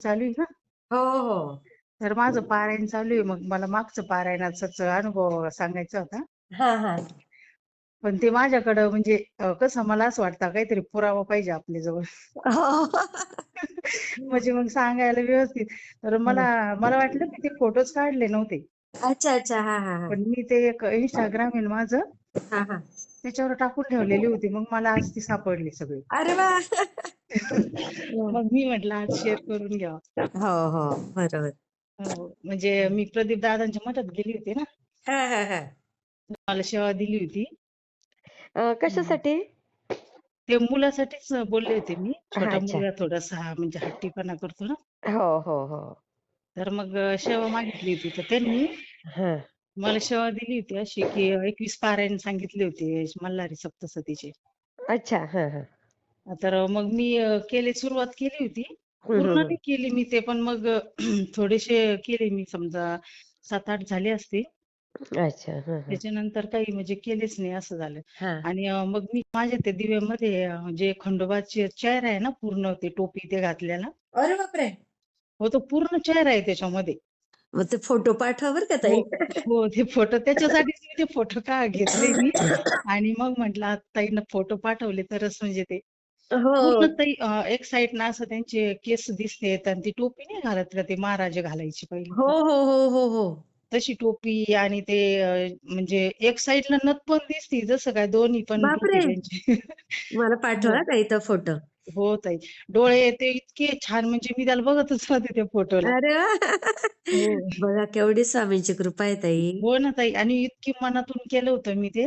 चालू आहे ना? हो हो. तर माझं पारायण चालू आहे. मग मला मागचं पारायणाचाच अनुभव सांगायचा होता. हा हा. पण ते माझ्याकडं म्हणजे अं, कसं मला असं वाटतं काहीतरी पुरावा पाहिजे आपल्या जवळ हो. म्हणजे मग सांगायला व्यवस्थित. तर मला मला वाटलं की ते फोटोच काढले नव्हते. अच्छा अच्छा. हा हा हा. पण मी ते एक इंस्टाग्राम आहे ना माझं हा हा. त्याच्यावर टाकून ठेवलेली होती. मग मला आज ती सापडली सगळी. अरे वा! मग मी म्हटलं आज शेअर करून घ्यावा. हो हो बरोबर. हो म्हणजे मी प्रदीप दादांच्या मठात गेली होती ना. हा हा हा. मला सेवा दिली होती. अं, कशासाठी? ते मुलासाठीच बोलले होते मी. छोटा अच्छा. मुलगा थोडासा म्हणजे हट्टीपणा करतो ना. हो हो हो. तर मग सेवा मागितली होती तर त्यांनी हा. मला सेवा दिली होती अशी की एकवीस पारायण सांगितले होते मल्हारी सप्तसतीचे. अच्छा हा हा. तर मग मी केले सुरुवात केली होती. पूर्ण. नाही केली मी ते पण मग थोडेसे केले मी समजा सात आठ झाले असते. अच्छा हा हा. त्याच्यानंतर काही म्हणजे केलेच नाही असं झालं. हा. आणि अं, मग मी माझ्या ते दिव्यामध्ये अं, जे खंडोबाचे चेहरा आहे ना पूर्ण ते टोपी ते घातलेला. अरे बापरे! हो तो पूर्ण चेहरा आहे त्याच्यामध्ये. मग ते फोटो पाठवा बर का हो ताई? हो ते फोटो त्याच्यासाठीच मी ते फोटो का घेतले मी? आणि मग म्हटलं ताईनं फोटो पाठवले तरच म्हणजे ते हो. पूर्ण ताई अं, एक साईड ना असं त्यांचे केस दिसतेत आणि ती टोपी नाही घालत का ते महाराजे घालायची पहिली? हो हो हो हो हो. तशी टोपी आणि ते अं, म्हणजे एक साईडला नथ पण दिसती जसं काय दोन्ही पण बापरे! त्यांचे. मला पाठवा हो. ताई तो फोटो हो ताई. डोळे ते इतके छान म्हणजे मी त्याला बघतच राहते त्या फोटोला अरे हो. बघा केवढी स्वामींची कृपा आहे ताई. हो ना ताई. आणि इतकी मनातून केलं होतं मी ते.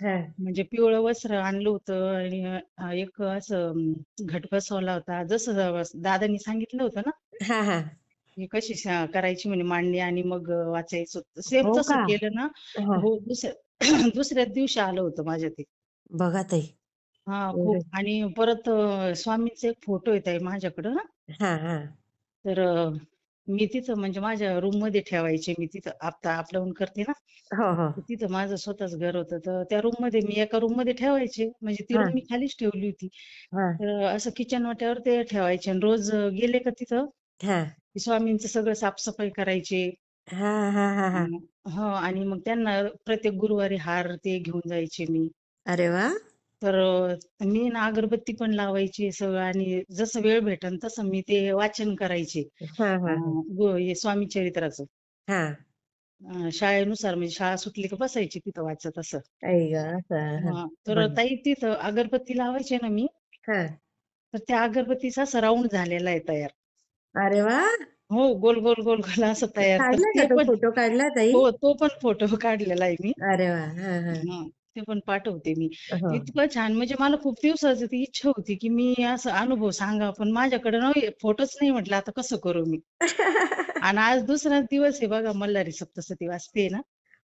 हा. म्हणजे पिवळं वस्त्र आणलं होतं आणि अं, एक असं अं, घट बसवला होता. जसं दादांनी सांगितलं होतं ना? हा हा. हे कशी शा- करायची म्हणे मांडणी आणि मग अं, वाचायचं सेम हो तसं का? केलं ना हा. हो दुसऱ्या दुसऱ्याच दिवशी आलं होतं माझ्या ते. बघा ताई. हा एवढे. खूप. आणि परत अं, स्वामींचा एक फोटो येत आहे माझ्याकडं. हा हा. तर अं, मी तिथं म्हणजे माझ्या रूममध्ये ठेवायचे मी तिथं आपता अपडाऊन करते ना. हो हो. तर तिथं माझं स्वतःच घर होतं. तर त्या रूममध्ये मी एका रूममध्ये ठेवायचे. म्हणजे ती हा. रूम मी खालीच ठेवली होती. हा. तर असं किचन वाट्यावर ते ठेवायचे. आणि रोज गेले का तिथं? हा. की स्वामींचं सगळं साफसफाई करायचे. हा हा हा हा. अं, हो आणि मग त्यांना प्रत्येक गुरुवारी हार ते घेऊन जायचे मी. अरे वा! तर मी ना अगरबत्ती पण लावायची सगळं आणि जसं वेळ भेटन तसं मी ते वाचन करायचे. हा हा. हा अं, गो- हे स्वामी चरित्राचं. हा. अं, शाळेनुसार म्हणजे शाळा सुटली का बसायची तिथं वाचत असं. आई ग असं, हा. तर बरं. ताई तिथं अगरबत्ती लावायचे ना मी. हा. तर त्या अगरबत्तीचा असा राऊंड झालेला आहे तयार. अरे वा! हो गोल गोल गोल गोल असं तयार. तर काढलाय ते का तो पण फोटो काढला ताई? हो तो पण फोटो काढलेला आहे मी. अरे वा! हा हा. हा. ते पण पाठवते मी. हो. इतकं छान म्हणजे मला खूप दिवसाची ती इच्छा होती की मी असं अनुभव सांगा पण माझ्याकडे ना फोटोच नाही म्हटलं आता कसं करू मी? आणि आज दुसरा दिवस आहे बघा मल्हारी सप्तशती वाचते ना.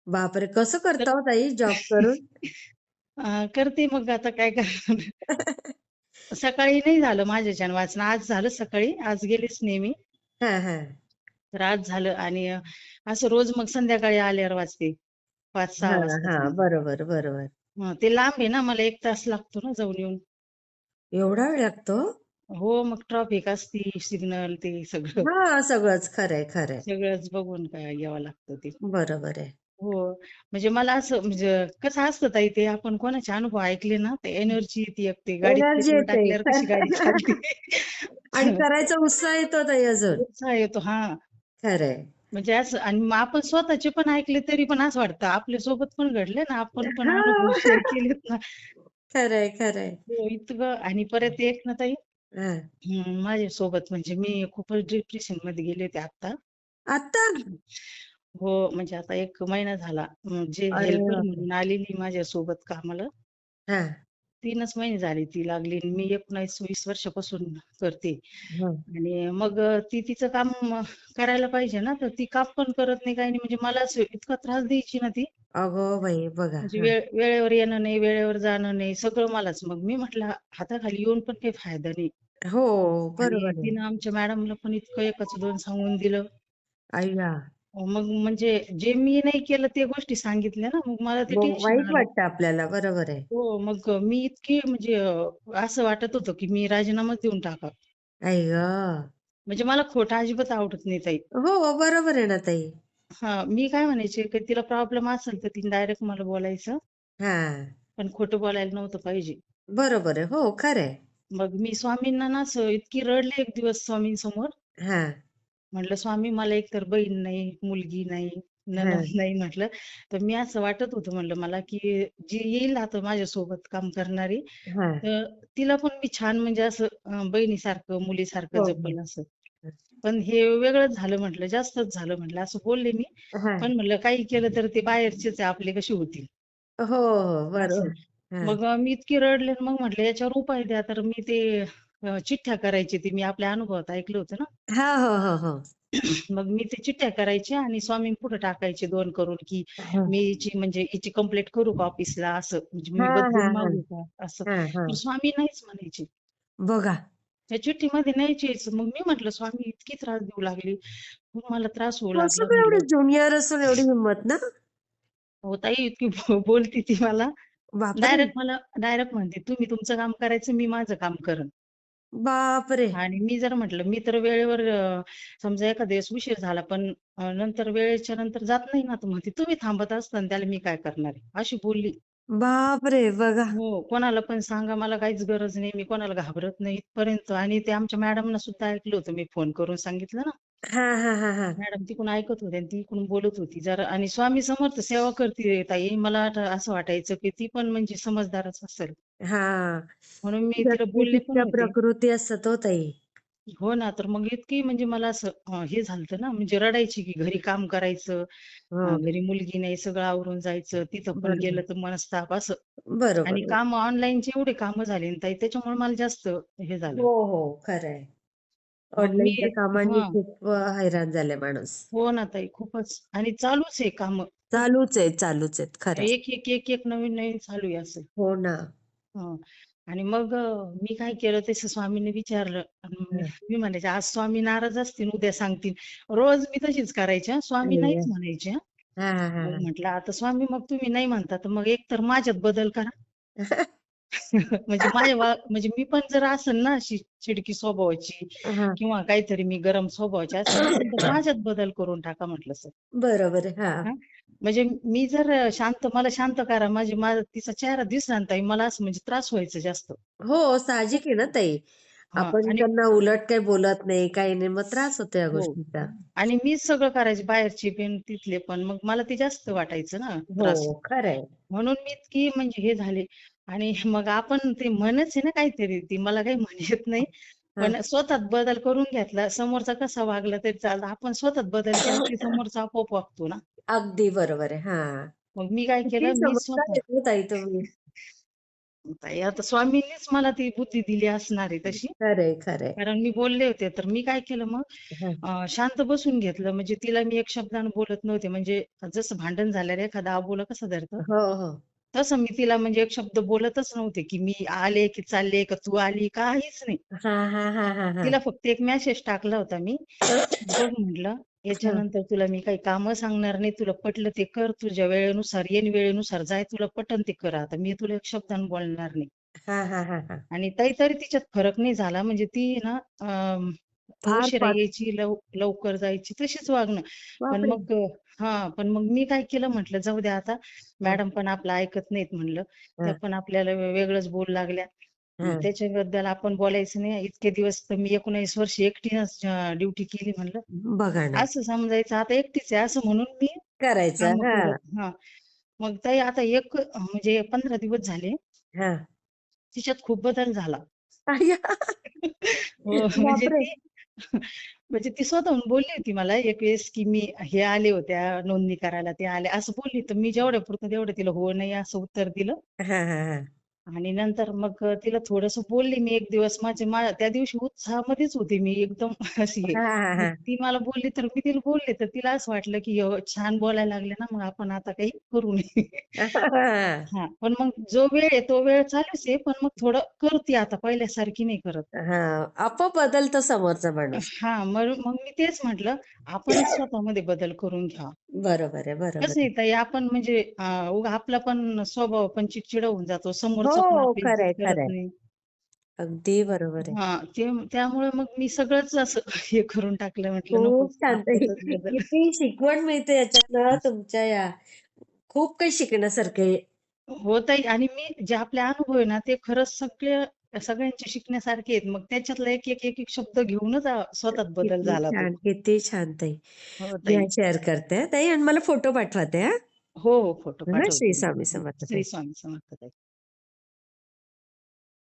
बापरे! कसं तर करता हो ताई जॉब करून? अं, करते मग आता काय करणार? सकाळी नाही झालं माझ्याच्यानं वाचन आज झालं सकाळी आज गेलेच नाही मी. हा हा. तर आज झालं आणि अं, असं रोज मग संध्याकाळी आल्यावर वाचते. पाच सहा हा वाजता हा. बरोबर बरोबर. हं, ते लांब आहे ना मला एक तास लागतो ना जाऊन येऊन. एवढा वेळ लागतो? हो मग ट्रॉफिक असती सिग्नल ते सगळं. हा सगळंच. खरंय खरंय. सगळंच बघून काय यावं लागतं ते. बरोबर आहे. हो म्हणजे मला असं म्हणजे कसं असतं ताई ते आपण कोणाचे अनुभव ऐकले ना ते एनर्जी येते एक ते गाडीत एनर्जी पेट्रोल येते. टाकल्यावर कशी गाडी चालते? आणि करायचा उत्साह येतो ताई अजून. उत्साह येतो हा. खरंय. म्हणजे असं आणि मग आपण स्वतःचे पण ऐकले तरी पण असं वाटतं आपल्यासोबत पण घडले ना आपण पण अनुभव शेअर केलेत ना. खरंय खरंय. हो इतकं आणि परत एक ना ताई हा. हम्म, माझ्यासोबत म्हणजे मी खूपच डिप्रेशनमध्ये गेले होते आता आता हो म्हणजे आता एक महिना झाला अं, जे अरे हेल्पर बापरे. म्हणून आलेली माझ्या सोबत कामाला. हा. तीनच महिने झाले ती लागली मी एकोणावीस वीस वर्षापासून करते. आणि मग ती तिचं काम करायला पाहिजे ना तर ती काम पण करत नाही काही नाही. म्हणजे मला इतका त्रास द्यायची ना ती. अगो बाई बघा. म्हणजे वेळ वेळेवर येणं नाही वेळेवर जाणं नाही सगळं मलाच. मग मी म्हटलं हाताखाली येऊन पण काही फायदा नाही. हो बरोबर तिनं आमच्या मॅडमला पण इतकं एकच दोन सांगून दिलं. मग म्हणजे जे मी नाही केलं ते गोष्टी सांगितल्या ना मग मला ते मग टेन्शन वाईट आलं. वाटतं आपल्याला बरोबर आहे. हो मग मी इतकी म्हणजे अं, असं वाटत होतं की मी राजीनामाच देऊन टाका आई ग. म्हणजे मला खोटं अजिबात आवडत नाही ताई. हो बरोबर आहे ना ताई. हा मी काय म्हणायचे की तिला प्रॉब्लेम असेल तर तिने डायरेक्ट मला बोलायचं. हा. पण खोटं बोलायला नव्हतं पाहिजे. बरोबर आहे. हो खरंय मग मी स्वामींना ना असं इतकी रडले एक दिवस स्वामींसमोर. हा. म्हटलं स्वामी मला एकतर बहीण नाही मुलगी नाही हा. नणंद नाही म्हटलं. तर मी असं वाटत होतं म्हणलं मला की जी येईल आता माझ्यासोबत काम करणारी हा. तर तिला पण मी छान म्हणजे असं बहिणीसारखं मुलीसारखं हो हो. जपल असं. पण हे वेगळंच झालं म्हटलं जास्तच झालं म्हटलं असं बोलले मी. हा. पण म्हणलं काही केलं तर ते बाहेरचेच आपले कसे होतील? हो हो बरोबर. हा. मग मी इतकी रडले मग म्हटलं याच्यावर उपाय द्या तर मी ते अं, चिठ्ठ्या करायची ती मी आपल्या अनुभवात ऐकलं होतं ना. हा हो हो हो. मग मी ते चिठ्ठ्या करायचे आणि स्वामी पुढे टाकायचे दोन करून की हा. मी हिची म्हणजे हिची कंप्लेंट करू का ऑफिसला असं म्हणजे मी हा बदलून हा मागू का असं. हा हा. स्वामी नाहीच म्हणायचे. बघा. त्या चिठ्ठीमध्ये न्यायचेच मग मी म्हटलं स्वामी इतकी त्रास देऊ लागली. खूप मला त्रास होऊ कसं लागला काय एवढी म्हटलं ज्युनियर असून एवढी हिंमत ना? हो ताई इतकी बो- बोलती ती मला. बापरे. डायरेक्ट मला डायरेक्ट म्हणते तुम्ही तुमचं काम करायचं मी माझं काम करन. बापरे! आणि मी जर म्हटलं मी तर वेळेवर अं, समजा एखाद्या दिवस उशीर झाला पण अं, नंतर वेळेच्या नंतर जात नाही ना तर म्हणते तुम्ही थांबत असताना त्याला मी काय करणार आहे? अशी बोलली. बापरे! बघा. हो कोणाला पण सांगा मला काहीच गरज नाही मी कोणाला घाबरत नाही इथपर्यंत. आणि ते आमच्या मॅडमना सुद्धा ऐकलं होतं मी फोन करून सांगितलं ना. हा हा हा हा. मॅडम तिकडून ऐकत होते आणि ती इकडून बोलत होती. जरा आणि स्वामी समर्थ सेवा करते ताई मला आता असं वाटायचं की ती पण म्हणजे समजदारच असेल. हा. म्हणून मी तिला बोलले पण व्यक्तिच्या होते. प्रकृती असतात हो ताई. हो ना तर मग इतकी म्हणजे मला असं अं, हे झालतं ना म्हणजे रडायची की घरी काम करायचं हो. घरी मुलगी नाही सगळं आवरून जायचं तिथं पण बरोबर. गेलं तर मनस्ताप असं. बरोबर आणि काम ऑनलाईनचे एवढे कामं झाले ना ताई त्याच्यामुळे मला जास्त हे झालं. हो हो खरंय. मग मी ऑनलाईनच्या कामांनी हा. खूप अ, हैराण झाले माणूस. हो ना ताई खूपच. आणि चालूच आहे काम. चालूच आहे चालूच आहेत खरंय. एक एक एक एक नवीन नवीन चालू आहे असं. हो ना. हं. आणि मग अं, मी काय केलं तसं स्वामींनी विचारलं आणि मी हं. मी म्हणायचे आज स्वामी नाराज असतील उद्या सांगतील रोज मी तशीच करायचे हं. स्वामी. नाहीच म्हणायचे हं. हा हा हा मग म्हटलं आता स्वामी मग तुम्ही नाही म्हणता तर मग एक तर माझ्यात बदल करा म्हणजे माझ्या म्हणजे मी पण जर असेल ना अशी चिडकी स्वभावाची हा. किंवा काहीतरी मी गरम स्वभावाची असेल तर माझ्यात बदल करून टाका म्हटलं सर. बरोबर हा. हा? म्हणजे मी जर शांत मला शांत करा माझी माझा तिचा चेहरा दिसला ना ताई मला असं म्हणजे त्रास व्हायचा जास्त. हो साहजिक आहे ना ताई. हा आपण आणि त्यांना उलट काही बोलत नाही काही नाही मग त्रास होतो या हो. गोष्टीचा. आणि मीच सगळं करायचे बाहेरचे पण तिथले पण मग मला ते जास्त वाटायचं ना त्रास. हो खरंय. म्हणून मी इतकी म्हणजे हे झाले. आणि मग आपण ते म्हणच आहे ना काहीतरी ती मला काही म्हण येत नाही. हा. पण स्वतःत बदल करून घेतला समोरचा कसा वागला तरी चालतं. आपण स्वतःत बदल केला की समोरचा आपोआप वागतो ना. अगदी बरोबर आहे हा. मग मी काय किती केलं? मी समजदार स्वतः आहेत हो ताई तुम्ही. ताई, आता स्वामींनीच मला ती बुद्धी दिली असणार आहे तशी खरंय खरंय कारण मी बोलले होते तर मी काय केलं मग? हा. अं, शांत बसून घेतलं. म्हणजे तिला मी एक शब्दानं बोलत नव्हते. म्हणजे जसं भांडण झाल्यावर एखादा अबोला कसं धरतं? हो हो. तसं मी तिला म्हणजे एक शब्द बोलतच नव्हते की मी आले की चालले का तू आली काहीच नाही. हा हा हा हा हा. तिला फक्त एक मेसेज टाकला होता मी. बघ म्हटलं याच्यानंतर तुला मी काही कामं सांगणार नाही तुला पटलं ते कर तुझ्या वेळेनुसार येईन वेळेनुसार जाय तुला पटन ते कर. आता मी तुला एक शब्दानं बोलणार नाही. हा हा हा हा. आणि तरी तिच्यात फरक नाही झाला. म्हणजे ती ना अं, फार उशिरा फार यायची लव लवकर जायची तशीच वागणं. पण बापरे! मग हा पण मग मी काय केलं म्हटलं जाऊ द्या आता. हा. मॅडम पण आपलं ऐकत नाहीत म्हणलं. हा. त्या पण आपल्याला वे- वेगळंच बोलू लागल्या. मग हा. त्याच्याबद्दल आपण बोलायचं नाही. इतके दिवस तर मी एकोणीस वर्ष एकटीनच ड्युटी केली म्हणलं. बघा ना. असं समजायचं आता एकटीच आहे असं म्हणून मी करायचं काम हा. करत हा. मग ताई आता एक म्हणजे पंधरा दिवस झाले. हा. तिच्यात खूप बदल झाला. अय्या. हो म्हणजे बापरे! ती म्हणजे ती स्वतःहून बोलली होती मला एक वेळेस की मी हे आले होत्या नोंदणी करायला ते आले. असं बोलली तर मी जेवढ्या पुरतं तेवढं तिला हो नाही असं उत्तर दिलं. आणि नंतर मग तिला थोडस बोलले मी एक दिवस. माझे त्या दिवशी उत्साहामध्येच होते मी एकदम अशी. ती मला बोलली तर मी तिला बोलले तर तिला असं वाटलं की "अहो, छान बोलायला लागले ना मग आपण आता काही करू नये. हा. पण मग जो वेळ आहे तो वेळ चालूच आहे पण मग थोडं करते आता पहिल्यासारखी नाही करत. हा आपोआप बदलतो समोरचा माणूस. हा मग मग मी तेच म्हटलं आपणच स्वतःमध्ये बदल करून घ्या. बरोबर आहे बरोबर कसं आहे. आहे ताई आपण म्हणजे उगा आपला पण स्वभाव पण चिडचिड होऊन जातो समोरचा पण हो आपली खरंय इज्जत करत खरंय. नाही. अगदी बरोबर आहे. हा ते त्यामुळे मग मी सगळंच असं हे करून टाकलं म्हटलं खूप छान. ताई आत्ताचाच बदल किती शिकवण मिळते याच्यातनं तुमच्या या खूप काही शिकण्यासारखे हो ताई आणि मी जे आपले अनुभव आहे ना ते खरंच सगळे सगळ्यांचे शिकण्यासारखे आहेत. मग त्याच्यातला एक एक एक एक शब्द घेऊनच आ- स्वतःत बदल किती झाला तो. छान किती छान ताई. हो ताई. हा शेअर करते ताई आणि मला फोटो पाठवा ते हा. हो हो फोटो हा, पाठवते. श्री मी. स्वामी समर्थ ताई. श्री स्वामी समर्थ ताई.